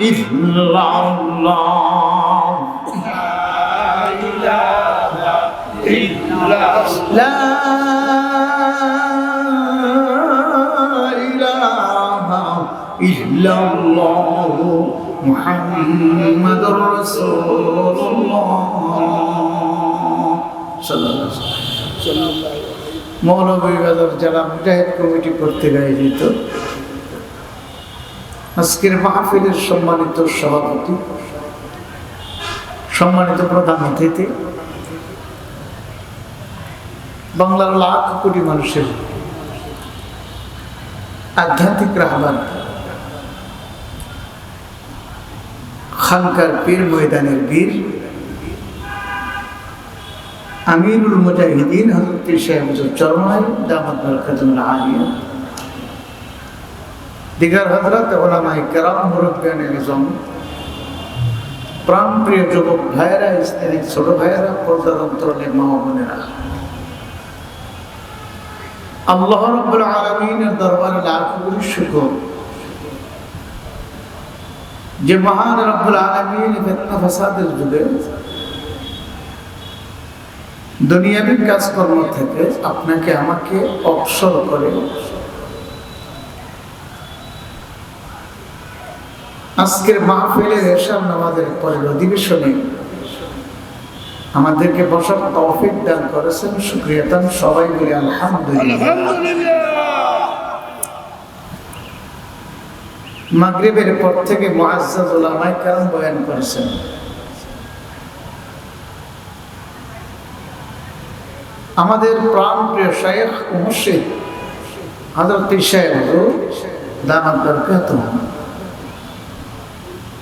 إلا الله لا إله إلا الله محمد رسول الله صلى الله عليه وسلم মৌলভীবাজার যারা মুজাহিদ কমিটি কর্তৃক আয়োজিত আজকের মাহফিলের সম্মানিত সভাপতি, সম্মানিত প্রধান অতিথি, বাংলার লাখ কোটি মানুষের আধ্যাত্মিক রাহবার খানকার পীর ময়দানের বীর, আমিরুল মুজাহিদিন হজরত সাহেব চরমাই দামাত আলিয়া দিগার হজরত ওলামাই কেরাম মুরব্বিয়ান নিজাম প্রাণপ্রিয় যুবক ভাইয়েরা, স্ত্রী, ছোট ভাইয়েরা, পর্দার মা বোনেরা। আল্লাহ রব্বুল আলমিনের দরবারে লাখ শুকর। যে মহান রব্বুল আলমিন ফেতনা ফাসাদের যুগে দুনিয়াবী কাজকর্ম থেকে আপনাকে আমাকে অবসর করে আজকের মাহফিলের এসার নামাজের পরের অধিবেশনে আমাদেরকে বসার তৌফিক দান করেছেন শুক্রিয়া দান সবাই বলে আলহামদুলিল্লাহ। মাগরিবের পর থেকে মুআজ্জাজ উলামায়ে কেরাম বয়ান করেছেন। আমাদের প্রাণ প্রিয় শায়েখ মুর্শিদ হযরত সাহেব হুজুর দামাত বরকাতুহ।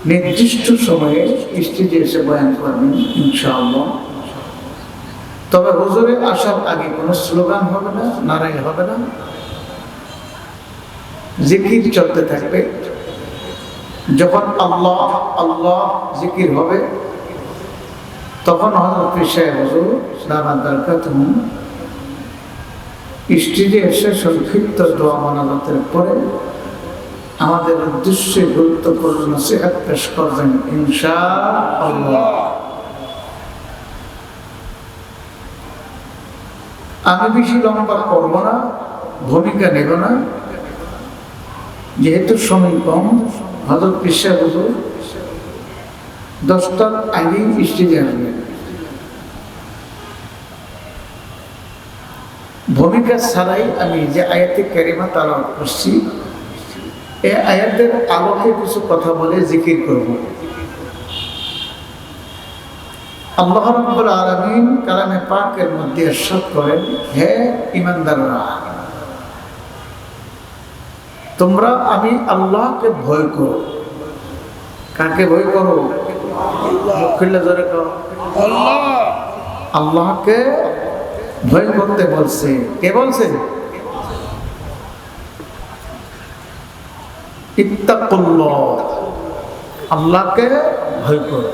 নির্দিষ্ট সময়ে স্টেজে এসে বয়ান করবেন, ইনশাআল্লাহ। তবে হুজুরে আসার আগে কোনো স্লোগান হবে না, নারাই হবে না। জিকির চলতে থাকবে। যখন আল্লাহ আল্লাহ জিকির হবে, তখন হজরত সাহেব হুজুর দানা দরকার তুমি স্টেজে এসে সংক্ষিপ্ত দোয়া মানাজাতের পরে আমাদের উদ্দেশ্যে গুরুত্বপূর্ণ নসিহাত পেশ করবেন ইনশা আল্লাহ আমি বেশি লম্বা করব না, ভূমিকা নেব না। যেহেতু সময় কম, হজরত পিসা হুজুর, দশটার আগেই স্টেজে আসবে ভূমিকা ছাড়াই আমি যে আয়াতে ক্যারিমা তালাম করছি এই আয়াতের আলোকে কিছু কথা বলে জিকির করব। আল্লাহ রাব্বুল আলামিন কালামে পাকের মধ্যে করেন হে তোমরা আমি আল্লাহকে ভয় করো। কাকে ভয় করো? আল্লাহকে ভয় করতে বলছে। কে বলছে? ইত্তাকুল্লাহ। আল্লাহকে ভয় করো।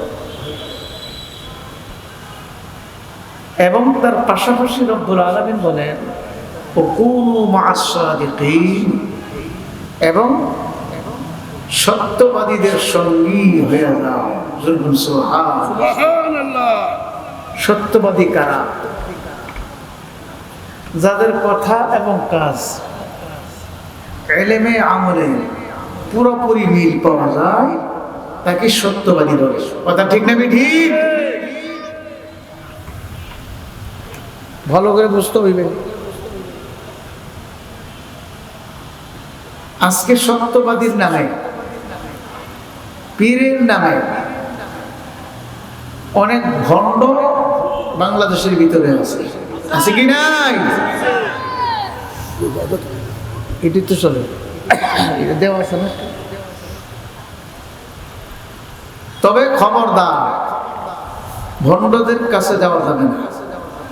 এবং তার পাশাপাশি রব্বুল আলমিন বলেন এবং সত্যবাদীদের সঙ্গী হয়ে যাও সত্যবাদী কারা? যাদের কথা এবং কাজ এলেমে আমলে পুরোপুরি মিল পাওয়া যায় তাকে সত্যবাদী বলে কথা ঠিক না ঠিক ভালো করে বুঝতে হইবে। আজকে সত্যবাদীর নামে পীরের নামে অনেক ভণ্ড বাংলাদেশের ভিতরে আছে। আছে কি নাই? এটি তো চলে। দেওয়া আছে না তবে খবরদার, ভণ্ডদের কাছে যাওয়া যাবে না।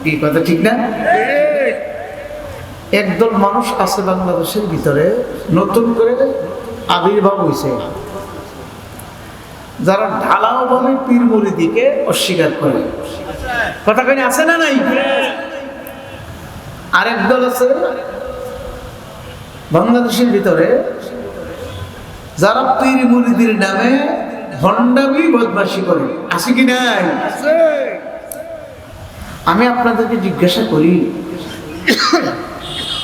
কি কথা, ঠিক না? একদল মানুষ আছে বাংলাদেশের ভিতরে, নতুন করে আবির্ভাব হয়েছে যারা ঢালাও ভাবে পীর দিকে অস্বীকার করে। কথা কেন আছে না নাই? আরেক দল আছে বাংলাদেশের ভিতরে যারা পীর মুরিদির নামে ভণ্ডামি বদমাসি করে আছে কি নাই? আমি আপনাদেরকে জিজ্ঞাসা করি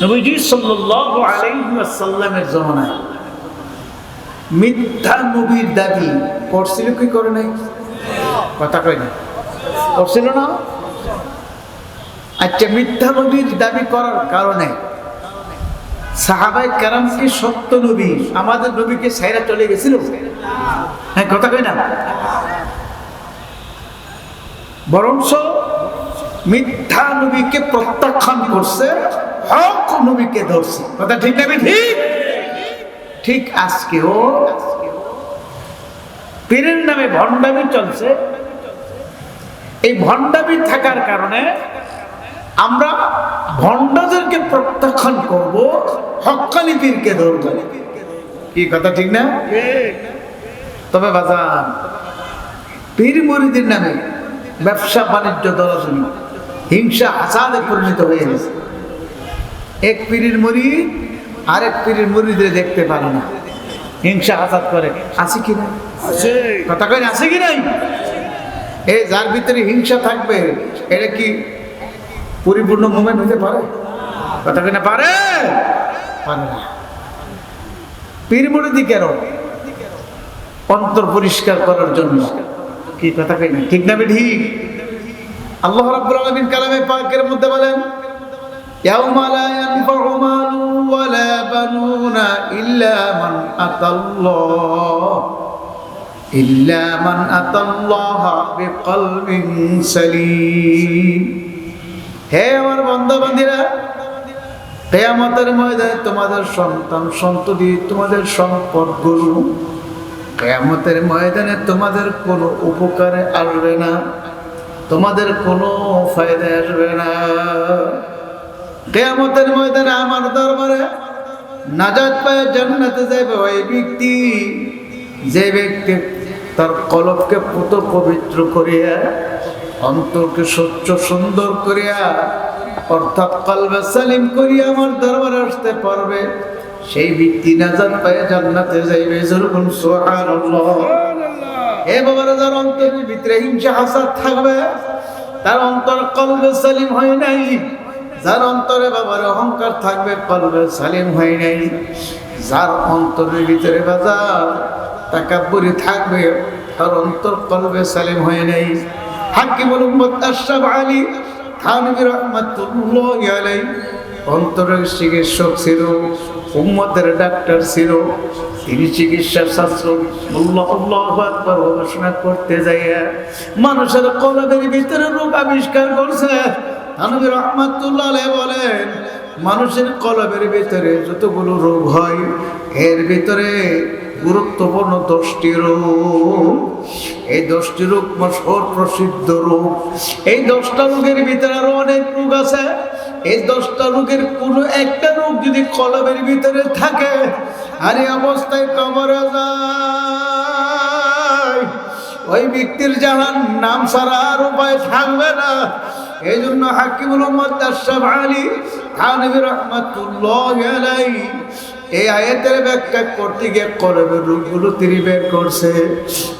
নবীজি সাল্লাল্লাহু আলাইহি ওয়াসাল্লামের জমানায় মিথ্যা নবীর দাবি করছিল কি করে নাই? কথা না। করছিল না? আচ্ছা মিথ্যা নবীর দাবি করার কারণে আমাদের নবীকে চলে গেছিল? হ্যাঁ মিথ্যা নবীকে প্রত্যাখ্যান করছে, হক নবীকে ধরছে। কথা ঠিক না ঠিক ঠিক আজকেও পীরের নামে ভণ্ডামি চলছে। এই ভণ্ডামি থাকার কারণে আমরা ভণ্ডদেরকে প্রত্যাখ্যান করব হকানি পীরকে ধরব। কি কথা ঠিক না? তবে বাজান পীর মরিদের নামে ব্যবসা বাণিজ্য দলাচলি হিংসা আসাদে পরিণত হয়ে গেছে। এক পীরের মরি আরেক পীরের মরিদের দেখতে পারে না। হিংসা আসাদ করে আছে কি না? কথা কয় আছে কি নাই? এই যার ভিতরে হিংসা থাকবে এটা কি পরিপূর্ণ মোমেন্ট হতে পারে? কথা কিনা পারে? পারে না। পীর মুরিদি কেন? অন্তর পরিষ্কার করার জন্য। কি কথা কই না ঠিক না ঠিক? আল্লাহ রাব্বুল আলামিন কালামে পাকের মধ্যে বলেন, ইয়াউমা লা ইয়ানফাউ মালু ওয়ালা বানুনা ইল্লা মান আতাল্লাহ। ইল্লা মান আতাল্লাহ বিকলবিন সালিম। হে আমার বন্ধু বান্ধীরা কেয়ামতের ময়দানে তোমাদের সন্তান সন্ততি, তোমাদের সম্পদগুলো কেয়ামতের ময়দানে তোমাদের কোনো উপকারে আসবে না, তোমাদের কোনো ফায়দা আসবে না। কেয়ামতের ময়দানে আমার দরবারে নাজাত পায়ে, জান্নাতে যাবে ওই ব্যক্তি। যে ব্যক্তি তার কলবকে পুত পবিত্র করিয়া অন্তরকে স্বচ্ছ সুন্দর করিয়া, অর্থাৎ কলবে সালিম করিয়া আমার দরবারে আসতে পারবে। সেই ব্যক্তি নাজাত পায়ে জান্নাতে যাইবে। যেরকম সুবহানাল্লাহ। এ বাবারা যার অন্তরের ভিতরে হিংসা হাসাদ থাকবে, তার অন্তর কলবে সালিম হয় নাই। যার অন্তরে বাবার অহংকার থাকবে, কলবে সালিম হয় নাই। যার অন্তরের ভিতরে বাজার, তাকাব্বুরি থাকবে, তার অন্তর কলবে সালিম হয় নাই। উম্মত আশরাফ আলী থানবী রহমাতুল্লাহ আলাইহি অন্তরের চিকিৎসক ছিল, উম্মতের ডাক্তার ছিল, তিনি চিকিৎসার শাস্ত্র গবেষণা করতে যাইয়া মানুষের কলবের ভিতরে রোগ আবিষ্কার করছে। থানবী রহমাতুল্লাহ আলাইহি বলেন, মানুষের কলবের ভিতরে যতগুলো রোগ হয়, এর ভিতরে গুরুত্বপূর্ণ দশটি রোগ এই দশটি রোগ মশহর প্রসিদ্ধ রূপ। এই দশটা রোগের ভিতরে আরও অনেক রোগ আছে। এই দশটা রোগের কোনো একটা রোগ যদি কলবের ভিতরে থাকে, আর এই অবস্থায় কবরে যায়। ওই ব্যক্তির জানান নাম ছাড়া আর উপায় থাকবে না। এই জন্য হাকিমুল উম্মদ আশরাফ আলী থানবী রহমাতুল্লাহ আলাইহি এই আয়াতের ব্যাখ্যা করতে গিয়ে কলবের রোগগুলো তিনি বের করছে।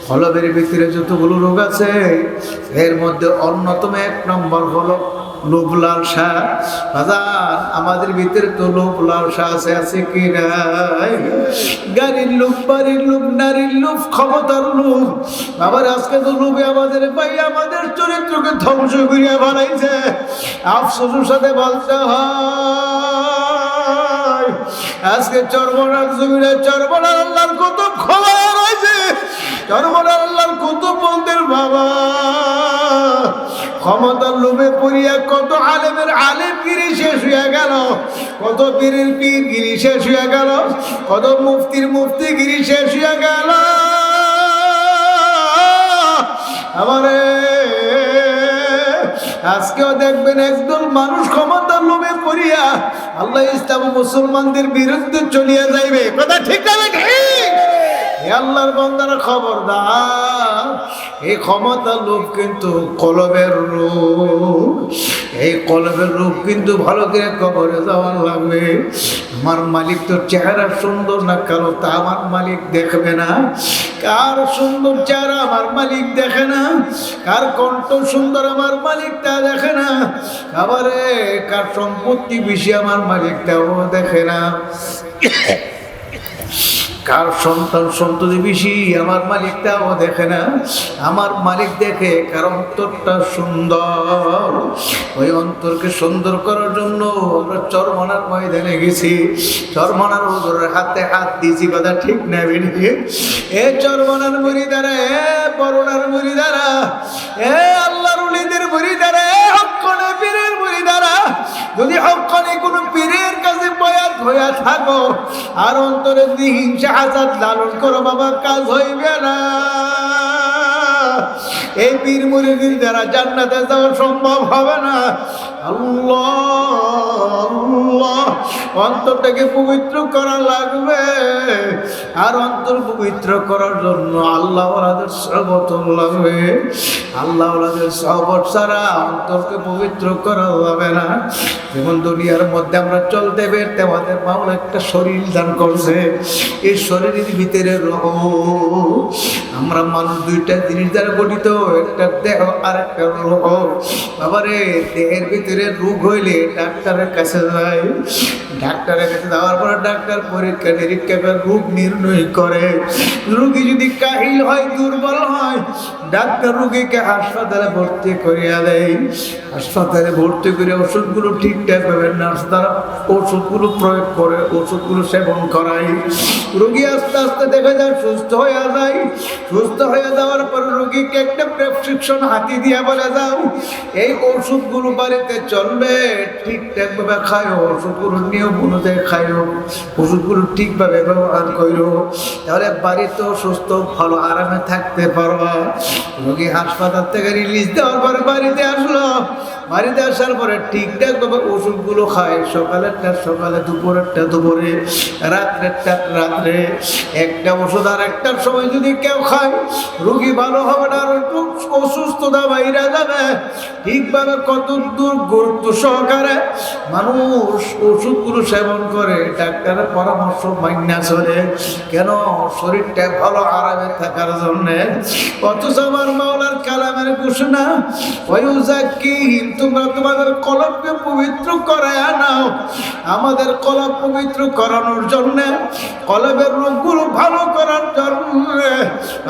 কলবের ভিতরে যতগুলো রোগ আছে, এর মধ্যে অন্যতম এক নম্বর হলো লোভ লালসা। বাজার, আমাদের ভিতরে তো লোভ লালসা আছে আছে কি নাই? গাড়ির লোভ, বাড়ির লোভ, নারীর লোভ, ক্ষমতার লোভ। আবার আজকে তো লোভে আমাদের ভাই আমাদের চরিত্রকে ধ্বংস করিয়া বানাইছে আফসোসের সাথে বলতে হয় আজকে চর্মনার জমিনে চর্মনার আল্লাহর কত খবর রয়েছে। চর্মনার আল্লাহর কত বলতেন বাবা, ক্ষমতার লোভে পড়িয়া কত আলেমের আলেম গিরি শেষ হইয়া গেল, কত পীরের পীর গিরি শেষ হইয়া গেল, কত মুফতির মুফতি গিরি শেষ হইয়া গেল। আমারে আজকেও দেখবেন একদল মানুষ ক্ষমতার লোভে পড়িয়া আল্লাহ ইসলাম মুসলমানদের বিরুদ্ধে চলিয়া যাইবে। কথা ঠিক না ঠিক? আল্লাহর বন্দারা খবরদার। এই ক্ষমতার লোভ কিন্তু কলবের রূপ। এই কলবের রূপ কিন্তু ভালো করে কবরে যাওয়ার লাগবে। আমার মালিক তো চেহারা সুন্দর না কারও তা আমার মালিক দেখবে না। কার সুন্দর চেহারা আমার মালিক দেখে না? কার কণ্ঠ সুন্দর আমার মালিক তা দেখে না? আবারে, কার সম্পত্তি বেশি আমার মালিক তাও দেখে না। কার সন্তান সন্ততি বেশি? আমার মালিক তাও দেখে না। আমার মালিক দেখে কার অন্তরটা সুন্দর? ওই অন্তরকে সুন্দর করার জন্য আমরা চরমনার ময়দানে গেছি। চরমনার ওজোরের হাতে হাত দিয়েছি, কথা ঠিক নেবে এ চরমনার মুড়ি দ্বারা এ বরুণার মুড়ি দ্বারা এ আল্লাহর উলিদের মুড়ি দ্বারা এ হকনে পীরের মুড়ি দ্বারা যদি হকনে কোনো পীরের হইয়া থাকো, আর অন্তরে হিংসা আজাদ লালন করো, বাবা, কাজ হইবে না। এই পীর মুরগির দ্বারা জান্নাতে যাওয়া সম্ভব হবে না। আল্লাহ। অন্তরটাকে পবিত্র করা লাগবে। আর অন্তর পবিত্র করার জন্য আল্লাহ ওলাদের সহবত লাগবে। আল্লাহ ওলাদের ছাড়া অন্তরকে পবিত্র করা হবে না। যেমন দুনিয়ার মধ্যে আমরা চলতে বেরতে আমাদের মাওলা একটা শরীর দান করছে। এই শরীরের ভিতরে রহ। আমরা মানুষ দুইটা জিনিস দ্বারা গঠিত, একটা দেহ আর একটা রোগ বাবারে, দেহের ভিতরে রোগ হইলে ডাক্তারের কাছে যায়। ডাক্তারের কাছে যাওয়ার পর ডাক্তার পরীক্ষা নিরীক্ষা করে রোগ নির্ণয় করে। রোগী যদি কাহিল হয়, দুর্বল হয় ডাক্তার রুগীকে হাসপাতালে ভর্তি করিয়া দেয়। হাসপাতালে ভর্তি করে ওষুধগুলো ঠিকঠাক ভাবে নার্স দ্বারা ওষুধগুলো প্রয়োগ করে, ওষুধগুলো সেবন করায়। রুগী আস্তে আস্তে দেখা যায় সুস্থ হয়ে যায়। সুস্থ হয়ে যাওয়ার পর রুগীকে একটা প্রেসক্রিপশন হাতি দিয়ে বলে, যাও, এই ওষুধগুলো বাড়িতে চলবে, ঠিকঠাক ভাবে খায়ো ওষুধগুলো নিয়ম অনুযায়ী খায়ো ওষুধগুলো ঠিকভাবে ব্যবহার করো তাহলে বাড়িতেও সুস্থ, ভালো, আরামে থাকতে পারবা। রোগী হাসপাতাল থেকে রিলিজ দেওয়ার পরে বাড়িতে আসলো। বাড়িতে আসার পরে ঠিকঠাক ভাবে ওষুধগুলো খায়। সকালেরটা সকালে দুপুরেরটা দুপুরে রাত্রেরটা রাত্রে একটা ওষুধ আর একটার সময় যদি কেউ খায়, রুগী ভালো হবে না আর একটু অসুস্থতা বাইরে যাবে। ঠিকভাবে কত দূর গুরুত্ব সহকারে মানুষ ওষুধগুলো সেবন করে। ডাক্তারের পরামর্শ মাইনা চলে। কেন? শরীরটা ভালো আরামে থাকার জন্য। অথচ আমার মাওলার কালামের ঘোষণা ওয়ুজাক্কি তোমরা তোমাদের কলমকে পবিত্র করে নাও। আমাদের কলম পবিত্র করানোর জন্য কলমের রোগগুলো ভালো করার জন্য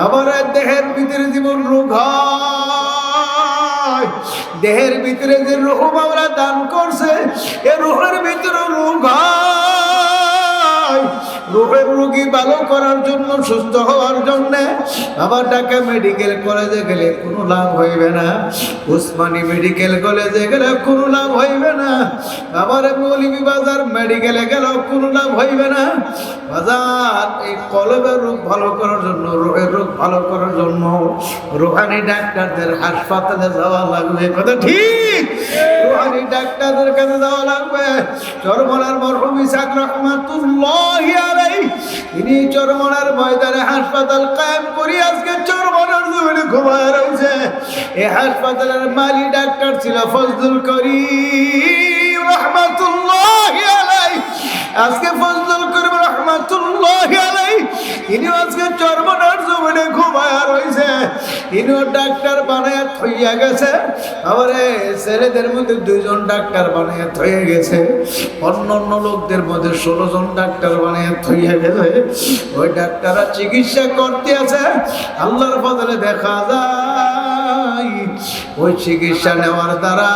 আমার দেহের ভিতরে জীবন রোগ দেহের ভিতরে যে রোহ আমরা দান করছে, এ রোহের ভিতরে রোগ হয়। রোগের রোগী ভালো করার জন্য, সুস্থ হওয়ার জন্য আবার ঢাকা মেডিকেল কলেজে গেলে কোনো লাভ হইবে না। উসমানী মেডিকেল কলেজে গেলে কোনো লাভ হইবে না। আবার মৌলিবি বাজার মেডিকেলে গেলেও কোনো লাভ হইবে না। বাজার, এই কলবের রোগ ভালো করার জন্য, রোগের রোগ ভালো করার জন্য রোহানি ডাক্তারদের হাসপাতালে যাওয়া লাগবে। কথা ঠিক? রোহানি ডাক্তারদের কাছে যাওয়া লাগবে। চরমলার মরহুম ইসাক রহমাতুল্লাহ আলাই তিনি চরমলার ময়দানে হাসপাতাল কায়েম করি আজকে চরমলার জমিনে ঘুমায় রয়েছে। এই হাসপাতালের মালি ডাক্তার ছিল ফজলুল করি রহমাতুল্লাহ আলাই আজকে ফজলুল করিম রহমাতুল্লাহ তিনি আজকে চরমনার জমিনে ঘুমায় রয়েছে তিনিও ডাক্তার বানায় থইয়া গেছে। আবার ছেলেদের মধ্যে দুইজন ডাক্তার বানায় থইয়া গেছে। অন্য অন্য লোকদের মধ্যে ষোলো জন ডাক্তার বানায় থইয়া গেছে। ওই ডাক্তাররা চিকিৎসা করতে আছে। আল্লাহর বদলে দেখা যায়। ওই চিকিৎসা নেওয়ার দ্বারা